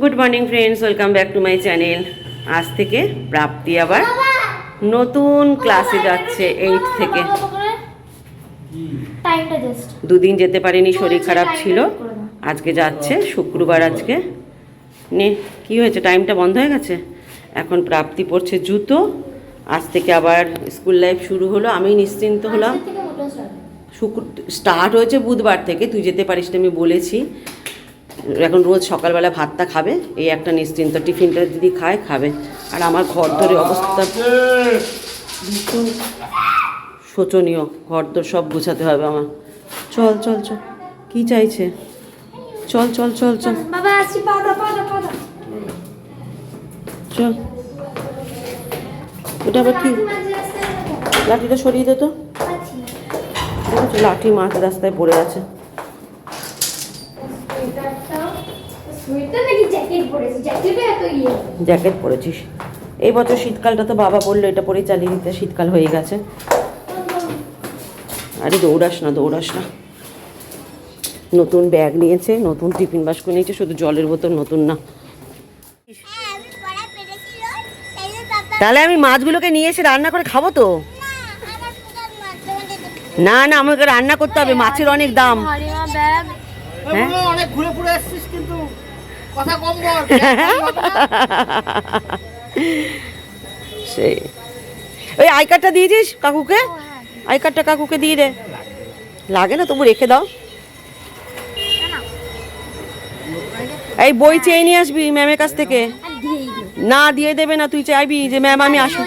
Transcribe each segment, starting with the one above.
Good morning friends welcome back to my channel আজ থেকে প্রাপ্তি আবার নতুন ক্লাসে যাচ্ছে এইট থেকে। দুদিন যেতে পারিনি শরীর খারাপ ছিল। আজকে যাচ্ছে শুক্রবার আজকে। নে কি হয়েছে? টাইমটা বন্ধ হয়ে গেছে? এখন প্রাপ্তি পড়ছে জুতো। আজ থেকে আবার স্কুল লাইফ শুরু হলো। আমি নিশ্চিন্ত হলাম। শুক্র স্টার্ট হয়েছে বুধবার থেকে। তুই যেতে পারিস আমি বলেছি। এখন রোজ সকালবেলা ভাতটা খাবে এই একটা নিশ্চিন্ত টিফিনটা যদি খায় খাবে। আর আমার ঘর ধরে অবস্থা ভীষণ শোচনীয় ঘর দর সব গুছাতে হবে আমার। চল চল চল। কি চাইছে? চল চল চল চল। চল। এটা আবার কি? লাঠিটা সরিয়ে দে তো। লাঠি মাছ রাস্তায় পড়ে আছে সোয়েটার নাকি জ্যাকেট ইয়ে। জ্যাকেট পরেছিস। এই বছর শীতকালটা তো বাবা বলল এটা পরেই চালিয়ে দিতে শীতকাল হয়ে গেছে। আরে দৌড়াস না দৌড়াস না। নতুন ব্যাগ নিয়েছে নতুন টিফিন বাস্ক নিয়েছে শুধু জলের বোতল নতুন না। হ্যাঁ তাহলে আমি মাছগুলোকে নিয়ে এসে রান্না করে খাব তো? পুরো না না। আমাকে রান্না করতে হবে মাছের অনেক দাম। হ্যাঁ? অনেক ঘুরে ঘুরে এসছিস কিন্তু কথা কম বল সেই। ওই আই কার্ডটা দিয়েছিস কাকুকে? আই কার্ডটা কাকুকে দিয়ে দে। লাগে না তবু রেখে দাও। এই বই চেয়ে নিয়ে আসবি ম্যামের কাছ থেকে। না দিয়ে দেবে না তুই চাইবি যে ম্যাম আমি আসি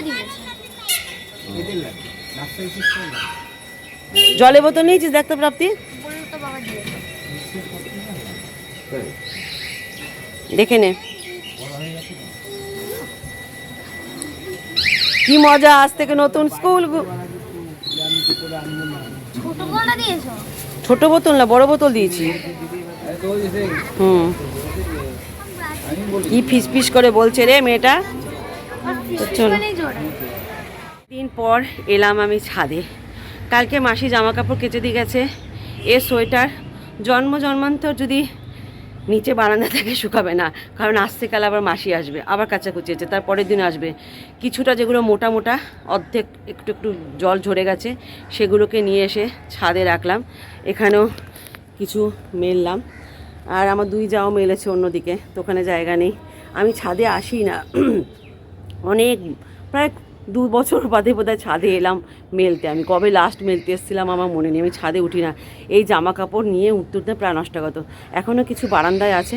জলে বোতল নিয়েছিস দেখতে প্রাপ্তি। বলল তো বাবা দিয়ে দেখে নে। কি মজা আজ থেকে নতুন স্কুল ছোট বোতল না বড় বোতল দিয়েছি। হুম। কি ফিস ফিস করে বলছে রে মেয়েটা? চলো। দিন পর এলাম আমি ছাদে। কালকে মাসি জামা কাপড় কেচে দিয়ে গেছে। এ সোয়েটার। জন্ম জন্মান্তর যদি নিচে বারান্দা থেকে শুকাবে না। কারণ কাল আবার মাসি আসবে, আবার কাচাকুচি আছে তার পরের দিন আসবে। কিছুটা যেগুলো মোটা মোটা, অর্ধেক একটু একটু জল ঝরে গেছে, সেগুলোকে নিয়ে এসে ছাদে রাখলাম। এখানেও কিছু মেললাম। আর আমার দুই যাও মেলেছে অন্যদিকে, তো ওখানে জায়গা নেই। আমি ছাদে আসি না। অনেক, প্রায় দু বছর বাদে বোধহয় ছাদে এলাম মেলতে। আমি কবে লাস্ট মেলতে এসেছিলাম আমার মনে নেই, আমি ছাদে উঠি না। এই জামা কাপড় নিয়ে উঠতে উঠতে প্রায় নষ্টাগত। এখনও কিছু বারান্দায় আছে,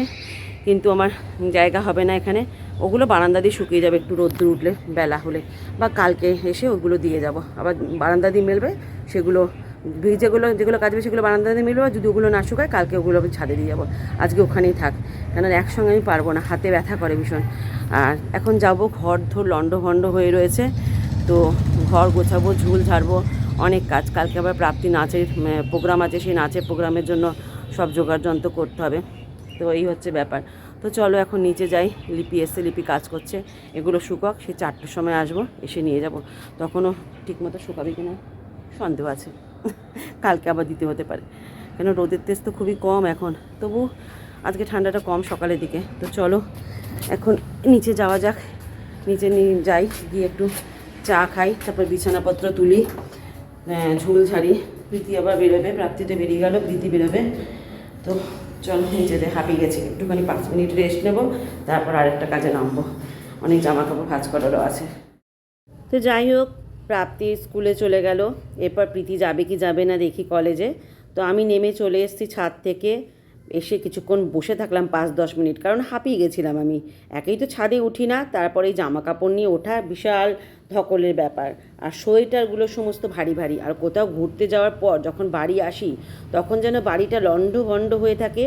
কিন্তু আমার জায়গা হবে না এখানে। ওগুলো বারান্দা দিয়ে শুকিয়ে যাবে একটু রোদ্দুর উঠলে বেলা হলে। বা কালকে এসে ওগুলো দিয়ে যাব। আবার বারান্দা দিয়ে মেলবে, সেগুলো যেগুলো যেগুলো কাজবে সেগুলো বারান্দা দিয়ে মেলবে যদি ওগুলো না শুকায়, কালকে ওগুলো আমি ছাদে দিয়ে যাব। আজকে ওখানেই থাক। কেন একসঙ্গে আমি পারব না, হাতে ব্যথা করে ভীষণ। আর এখন যাব ঘর ধর লন্ড ভন্ড হয়ে রয়েছে, তো ঘর গোছাবো, ঝুল ঝাড়বো, অনেক কাজ। কালকে আবার প্রাপ্তি নাচের প্রোগ্রাম আছে, সেই নাচের প্রোগ্রামের জন্য সব জোগাড় যন্ত্র করতে হবে। তো এই হচ্ছে ব্যাপার। তো চলো এখন নিচে যাই, লিপি এসে লিপি কাজ করছে। এগুলো শুকাক, সে চারটের সময় আসব, এসে নিয়ে যাব। তখনও ঠিকমতো শুকাবে কিনা, সন্দেহ আছে। কালকে আবার দিতে হতে পারে। কেন রোদের তেজ তো খুবই কম এখন। তবু আজকে ঠান্ডাটা কম সকালের দিকে। তো চলো, এখন নিচে যাওয়া যাক। নিচে নিয়ে যাই, গিয়ে একটু চা খাই, তারপর বিছানাপত্র তুলি ঝুল ঝাড়ি। প্রীতি আবার বেরোবে প্রাপ্তিতে বেরিয়ে গেল, প্রীতি বেরোবে। তো চলো নিচেতে হাঁপিয়ে গেছি। একটুখানি পাঁচ মিনিট রেস্ট নেব, তারপর আরেকটা কাজে নামবো। অনেক জামা কাপড় ভাজ করারও আছে। তো যাই হোক প্রাপ্তি স্কুলে চলে গেল। এরপর প্রীতি যাবে কি যাবে না দেখি কলেজে। তো আমি নেমে চলে এসেছি ছাদ থেকে। এসে কিছুক্ষণ বসে থাকলাম পাঁচ দশ মিনিট। কারণ হাঁপিয়ে গেছিলাম আমি। একেই তো ছাদে উঠি না, তারপরে এই জামা কাপড় নিয়ে ওঠা বিশাল ধকলের ব্যাপার। আর সোয়েটারগুলো সমস্ত ভারী ভারী। আর কোথাও ঘুরতে যাওয়ার পর যখন বাড়ি আসি, তখন যেন বাড়িটা লণ্ড ভণ্ড হয়ে থাকে।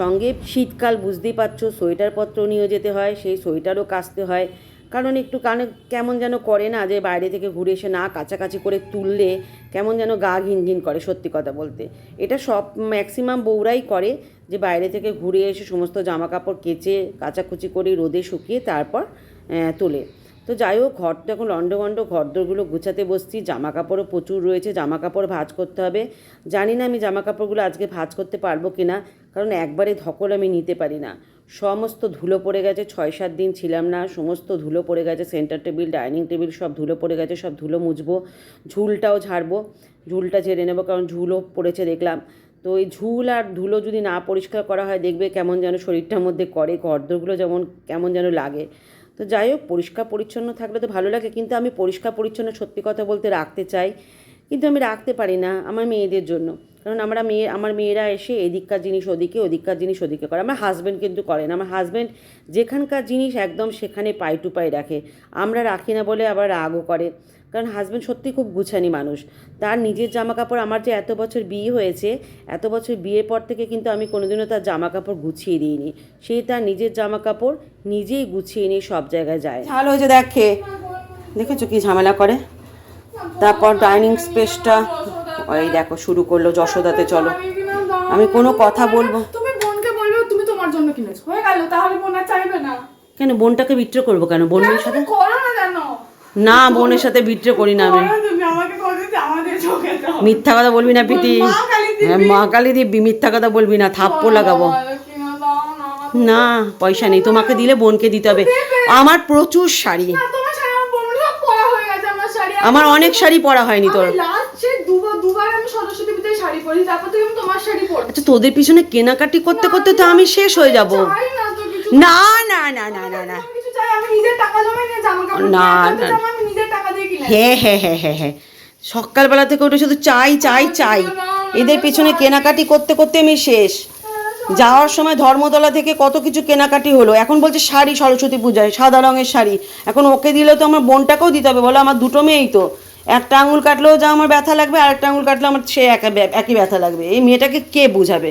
সঙ্গে শীতকাল বুঝতেই পারছ, সোয়েটারপত্র নিয়ে যেতে হয়, সেই সোয়েটারও কাচতে হয়। কারণ একটু কানে কেমন যেন করে না যে বাইরে থেকে ঘুরে এসে না কাছাকাছি করে তুললে কেমন যেন গা ঘিনঘিন করে, সত্যি কথা বলতে। এটা সব ম্যাক্সিমাম বউরাই করে যে বাইরে থেকে ঘুরে এসে সমস্ত জামা কাপড় কেচে, কাচাকুচি করে রোদে শুকিয়ে তারপর তোলে। তো যাই হোক, ঘর এখন লন্ডভন্ড ঘরদোরগুলো গুছাতে বসছি জামা কাপড়ও প্রচুর রয়েছে জামা কাপড় ভাঁজ করতে হবে। জানি না আমি জামা কাপড়গুলো আজকে ভাঁজ করতে পারব কি না কারণ একবারে ধকল আমি নিতে পারি না। সমস্ত ধুলো পড়ে গেছে, ছয় সাত দিন ছিলাম না, সমস্ত ধুলো পড়ে গেছে সেন্টার টেবিল ডাইনিং টেবিল সব ধুলো পড়ে গেছে, সব ধুলো মুছবো, ঝুলটাও ঝাড়বো, ঝুলটা ঝেড়ে নেব কারণ ঝুলও পড়েছে দেখলাম। তো এই ঝুল আর ধুলো যদি না পরিষ্কার করা হয়, দেখবে কেমন যেন শরীরটার মধ্যে করে গর্দগুলো যেমন কেমন যেন লাগে। তো যাই হোক, পরিষ্কার পরিচ্ছন্ন থাকলে তো ভালো লাগে, কিন্তু আমি পরিষ্কার পরিচ্ছন্ন সত্যি কথা বলতে রাখতে চাই, কিন্তু আমি রাখতে পারি না আমার মেয়েদের জন্য। কারণ আমরা মেয়ে, আমার মেয়েরা এসে এদিককার জিনিস ওদিকে, ওদিককার জিনিস ওদিকে করে। আমার হাজব্যান্ড কিন্তু করেন আমার হাজব্যান্ড যেখানকার জিনিস একদম সেখানে পাই টু পাই রাখে। আমরা রাখি না বলে আবার রাগও করে। কারণ হাজব্যান্ড সত্যি খুব গুছানি মানুষ। তার নিজের জামা কাপড় আমার যে এত বছর বিয়ে হয়েছে, এত বছর বিয়ের পর থেকে কিন্তু আমি কোনোদিনও তার জামা কাপড় গুছিয়ে দিইনি। সে তার নিজের জামা কাপড় নিজেই গুছিয়ে নিয়ে সব জায়গায় যায়। ভালো হয়েছে, দেখে দেখেছ কি ঝামেলা করে? তারপর ডাইনিং স্পেসটা ওই দেখো শুরু করল যশোদাতে চলো। আমি কোনো কথা বলব। তুমি বোনকে বলবে তুমি তোমার জন্য কিনেছো। হয়ে গেল তাহলে বোন আর চাইবে না। কেন বোনটাকে বিট্রে করব কেন? বোনের সাথে? না বোনের সাথে বিট্রে করি না আমি। মিথ্যা কথা বলবি না প্রীতি। মা কালী দিব্যি। হ্যাঁ মিথ্যা কথা বলবি না থাপ্পো লাগাবো। না পয়সা নেই তোমাকে দিলে বোনকে দিতে হবে। আমার প্রচুর শাড়ি। আমার অনেক শাড়ি পরা হয়নি তোর লাস্ট সে দুবার দুবার আমি সরস্বতী পুজোয় শাড়ি পরি তারপর থেকে আমি তোমার শাড়ি পরি আচ্ছা তোদের পিছনে কেনাকাটি করতে করতে তো আমি শেষ হয়ে যাব। না না না না না না না হ্যাঁ হ্যাঁ হ্যাঁ হ্যাঁ হ্যাঁ সকালবেলা থেকে ওটা শুধু চাই চাই চাই। এদের পিছনে কেনাকাটি করতে করতে আমি শেষ। যাওয়ার সময় ধর্মতলা থেকে কত কিছু কেনাকাটি হলো। এখন বলছে শাড়ি সরস্বতী পূজায় সাদা রঙের শাড়ি। এখন ওকে দিলে তো আমার বোনটাকেও দিতে হবে বলো আমার দুটো মেয়েই তো। একটা আঙুল কাটলেও যা আমার ব্যথা লাগবে আর একটা আঙুল কাটলে আমার সে একা একই ব্যথা লাগবে। এই মেয়েটাকে কে বুঝাবে?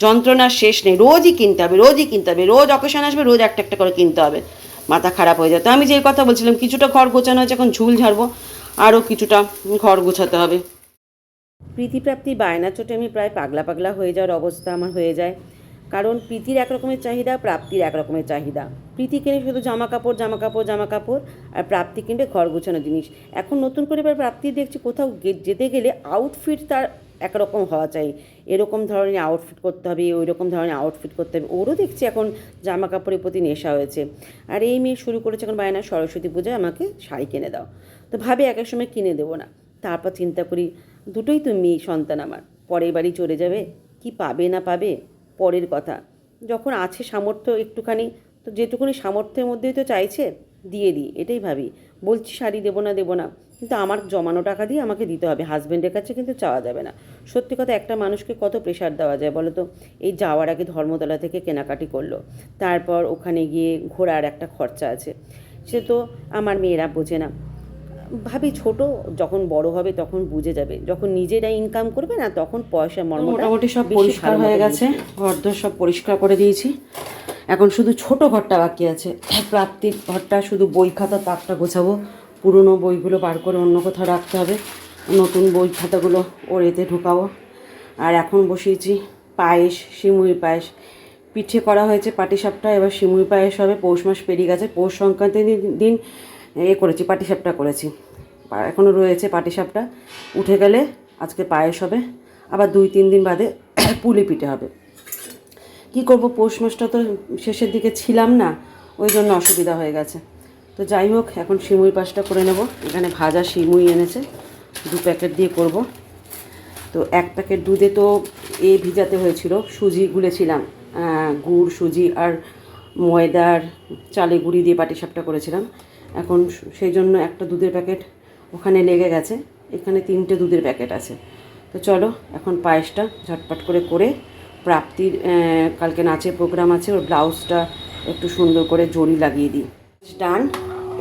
যন্ত্রণার শেষ নেই, রোজই কিনতে হবে, রোজই কিনতে হবে, রোজ অকেশন আসবে, রোজ একটা একটা করে কিনতে হবে। মাথা খারাপ হয়ে যায়। তো আমি যে কথা বলছিলাম, কিছুটা ঘর গোছানো হয়েছে এখন ঝুল ঝাড়বো, আরও কিছুটা ঘর গোছাতে হবে। প্রীতিপ্রাপ্তি বায়না চোটে আমি প্রায় পাগলা পাগলা হয়ে যাওয়ার অবস্থা আমার হয়ে যায়। কারণ প্রীতির এক রকমের চাহিদা, প্রাপ্তির এক রকমের চাহিদা। প্রীতি কিনে শুধু জামা কাপড় জামা কাপড় জামা কাপড় আর প্রাপ্তি কিনবে ঘর গোছানো জিনিস। এখন নতুন করে এবার প্রাপ্তি দেখছি কোথাও যেতে গেলে আউটফিট তার একরকম হওয়া চাই। এরকম ধরনের আউটফিট করতে হবে ওই রকম ধরনের আউটফিট করতে হবে। ওরও দেখছি এখন জামা কাপড়ের প্রতি নেশা হয়েছে। আর এই মেয়ে শুরু করেছে এখন বায়না সরস্বতী পূজায়, আমাকে শাড়ি কিনে দাও। তো ভাবে এক সময় কিনে দেবো না। তারপর চিন্তা করি, দুটোই তো মেয়ে সন্তান আমার। পরের বাড়ি চলে যাবে, কি পাবে না পাবে? পরের কথা। যখন আছে সামর্থ্য একটুখানি, তো যেটুকুনি সামর্থ্যের মধ্যেই তো চাইছে, দিয়ে দিই, এটাই ভাবি। বলছি, শাড়ি দেবো না দেবো না। কিন্তু আমার জমানো টাকা দিয়ে আমাকে দিতে হবে। হাজব্যান্ডের কাছে কিন্তু চাওয়া যাবে না। সত্যি কথা, একটা মানুষকে কত প্রেশার দেওয়া যায় বলো তো? এই যাওয়ার আগে ধর্মতলা থেকে কেনাকাটি করল। তারপর ওখানে গিয়ে ঘোরার একটা খরচা আছে। সে তো আমার মেয়েরা বোঝে না। ভাবি ছোট যখন বড় হবে তখন বুঝে যাবে। যখন নিজেরা ইনকাম করবে না তখন পয়সা মর্ম মোটামুটি সব পরিষ্কার হয়ে গেছে। ঘরদোর সব পরিষ্কার করে দিয়েছি। এখন শুধু ছোট ঘরটা বাকি আছে। প্রাপ্তির ঘরটা শুধু বই খাতা তাকটা গোছাবো। পুরনো বইগুলো বার করে অন্য কোথাও রাখতে হবে। নতুন বই খাতাগুলো ওর এতে ঢোকাবো। আর এখন বসিয়েছি পায়েস সিমুই পায়েস। পিঠে করা হয়েছে পাটিসাপটা এবার সিমুই পায়েস হবে। পৌষ মাস পেরিয়ে গেছে। পৌষ সংক্রান্তির দিন এ করেছি, পাটিসাপটা করেছি। এখনও রয়েছে পাটিসাপটা। উঠে গেলে আজকে পায়েস হবে। আবার দুই, তিন দিন বাদে পুলি পিঠে হবে। কি করব, পৌষ মাসটা তো শেষের দিকে ছিলাম না, ওই জন্য অসুবিধা হয়ে গেছে। তো যাই হোক, এখন শিমুই পাসটা করে নেব। এখানে ভাজা শিমুই এনেছে, দু প্যাকেট দিয়ে করব। তো এক প্যাকেট দুধে তো এ ভিজাতে হয়েছিল, সুজি গুলেছিলাম। গুড়, সুজি আর ময়দার চালে গুঁড়ি দিয়ে পাটিসাপটা করেছিলাম। এখন সেই জন্য একটা দুধের প্যাকেট ওখানে লেগে গেছে। এখানে তিনটে দুধের প্যাকেট আছে। তো চলো, এখন পায়েসটা ঝটপট করে করে প্রাপ্তির কালকে নাচের প্রোগ্রাম আছে, ওর ব্লাউজটা একটু সুন্দর করে জড়ি লাগিয়ে দিই। টান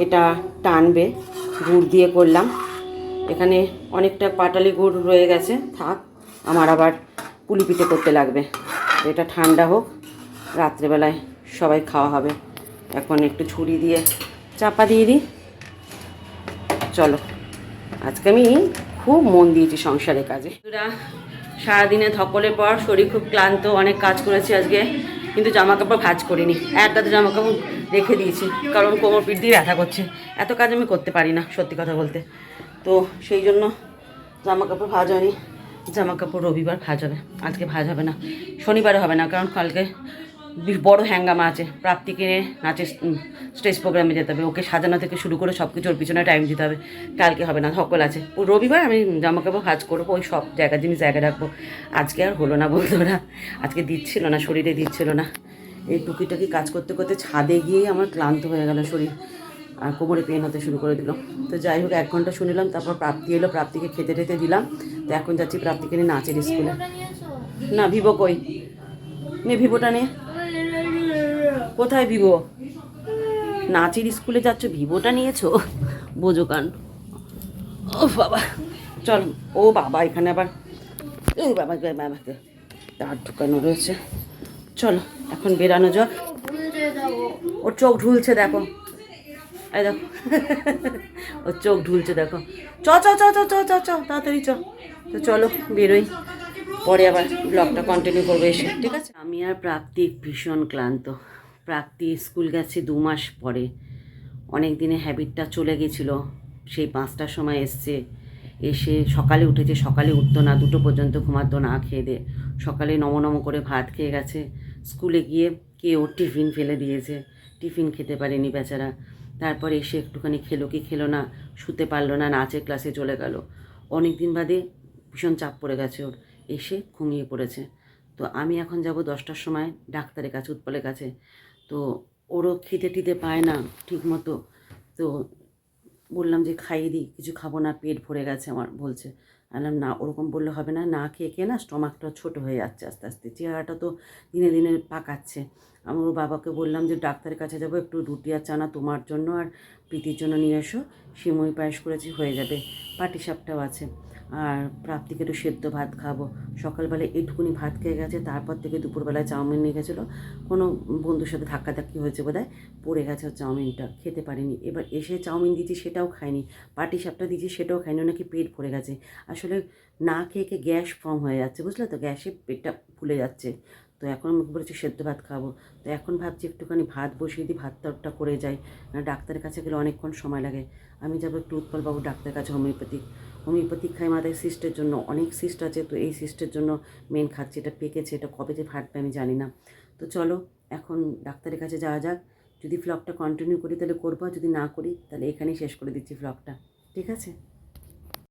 এটা টানবে, গুড় দিয়ে করলাম। এখানে অনেকটা পাটালি গুড় রয়ে গেছে, থাক, আমার আবার পুলি পিঠে করতে লাগবে। এটা ঠান্ডা হোক, রাত্রেবেলায় সবাই খাওয়া হবে। এখন একটু ছুরি দিয়ে চাপা দিয়ে দিই। চলো। আজকে আমি খুব মন দিয়েছি সংসারের কাজে। সারাদিনে ধকলের পর শরীর খুব ক্লান্ত, অনেক কাজ করেছি আজকে, কিন্তু জামা কাপড় ভাজ করিনি। একটাতে জামা কাপড় রেখে দিয়েছি, কারণ কোমর পিঠ দিয়ে ব্যথা করছে। এত কাজ আমি করতে পারি না, সত্যি কথা বলতে। তো সেই জন্য জামা কাপড় ভাজ হয়নি। জামা কাপড় রবিবার ভাজ হবে, আজকে ভাজ হবে না। শনিবারে হবে না, কারণ কালকে বড় হ্যাঙ্গামা আছে। প্রাপ্তিকে নাচের স্টেজ প্রোগ্রামে যেতে হবে। ওকে সাজানো থেকে শুরু করে সব কিছু ওর পিছনে টাইম দিতে হবে। কালকে হবে না সকল আছে। ও রবিবার আমি জামা কাপড় ভাজ করব ওই সব জায়গা জিনিস জায়গায় রাখব। আজকে আর হলো না বলতো না আজকে দিচ্ছিল না শরীরে দিচ্ছিল না। এই টুকিটাকি কাজ করতে করতে ছাদে গিয়েই আমার ক্লান্ত হয়ে গেল শরীর। আর কোমরে পেন হতে শুরু করে দিল। তো যাই হোক এক ঘণ্টা শুনিলাম তারপর প্রাপ্তি এলো। প্রাপ্তিকে খেতে টেতে দিলাম। তো এখন যাচ্ছি প্রাপ্তিকে নিয়ে নাচের স্কুলে না ভিভো কই? নে ভিভোটা নে। কোথায় ভিভো? নাচের স্কুলে যাচ্ছ, ভিভোটা নিয়েছো? বোঝো কান। ও বাবা, চল, ও বাবা, এখানে আবার। ও বাবা বাবা তার ঢুকানো রয়েছে। চলো, এখন বেরানো যাক। ওর চোখ ঢুলছে, দেখো। এই দেখো। ওর চোখ ঢুলছে, দেখো। চ চ চ চ চ চ চ, তাড়াতাড়ি চ। তো চলো, বেরোই। পরে আবার ব্লগটা কন্টিনিউ করব এসে, ঠিক আছে? আমি আর প্রাপ্তি ভীষণ ক্লান্ত। প্রাপ্তি স্কুল গেছে দু মাস পরে। অনেক দিনে হ্যাবিটটা চলে গেছিল। সেই পাঁচটার সময় এসছে। এসে সকালে উঠেছে, সকালে উঠতো না, দুটো পর্যন্ত ঘুমাতো না, খেয়ে দে। সকালে নম নম করে ভাত খেয়ে গেছে। স্কুলে গিয়ে কে ওর টিফিন ফেলে দিয়েছে। টিফিন খেতে পারেনি বেচারা। তারপরে এসে একটুখানি খেলো কি খেলো না, শুতে পারল না নাচের ক্লাসে চলে গেল। অনেক দিন বাদে ভীষণ চাপ পড়ে গেছে ওর। এসে ঘুমিয়ে পড়েছে। তো আমি এখন যাব দশটার সময় ডাক্তারের কাছে, উৎপলের কাছে। তো ওরও খেতে টিতে পায় না ঠিক মতো তো বললাম যে খাইয়ে দিই, কিছু খাব না, পেট ভরে গেছে আমার, বলছে। বললাম, না, ওরকম বললে হবে না। না খেয়ে খেয়ে না স্টমাকটা ছোট হয়ে যাচ্ছে আস্তে আস্তে। চেহারাটা তো দিনে দিনে পাকাচ্ছে। আমি ওর বাবাকে বললাম যে, ডাক্তারের কাছে যাব, একটু রুটি আর চানা তোমার জন্য আর প্রীতির জন্য নিয়ে এসো। সিমই পায়েস করেছি, হয়ে যাবে। পাটিসাপটাও আছে। আর প্রাপ্তিকে একটু সেদ্ধ ভাত খাব। সকালবেলা এইটুকুনি ভাত খেয়ে গেছে, তারপর থেকে দুপুরবেলায় চাউমিন নিয়ে গেছিল। কোনো বন্ধুর সাথে ধাক্কাধাক্কি হয়েছে বোধহয়। পড়ে গেছে চাউমিনটা, খেতে পারিনি। এবার এসে চাউমিন দিয়েছি, সেটাও খায়নি পাটি সাপটা দিয়েছি, সেটাও খায়নি নাকি পেট ভরে গেছে। আসলে না খেয়ে খেয়ে গ্যাস ফর্ম হয়ে যাচ্ছে, বুঝলে তো? গ্যাসে পেটটা ফুলে যাচ্ছে। তো এখন আমাকে বলেছি, সেদ্ধ ভাত খাব। তো এখন ভাবছি একটুখানি ভাত বসিয়ে দিই ভাত তরটা করে যাই। না ডাক্তারের কাছে গেলে অনেকক্ষণ সময় লাগে। আমি যাব একটু উৎপলবাবু ডাক্তারের কাছে হোমিওপ্যাথিক হোমিওপ্যাথিক খাই মাথায় সিস্টের জন্য, অনেক সিস্ট আছে। তো এই সিস্টের জন্য মেন খাচ্ছি, এটা পেকেছে, এটা কবে যে ফাটবে আমি জানি না। তো চলো, এখন ডাক্তারের কাছে যাওয়া যাক। যদি ফ্লগটা কন্টিনিউ করি তাহলে করব যদি না করি তাহলে এখানেই শেষ করে দিচ্ছি ফ্লগটা ঠিক আছে?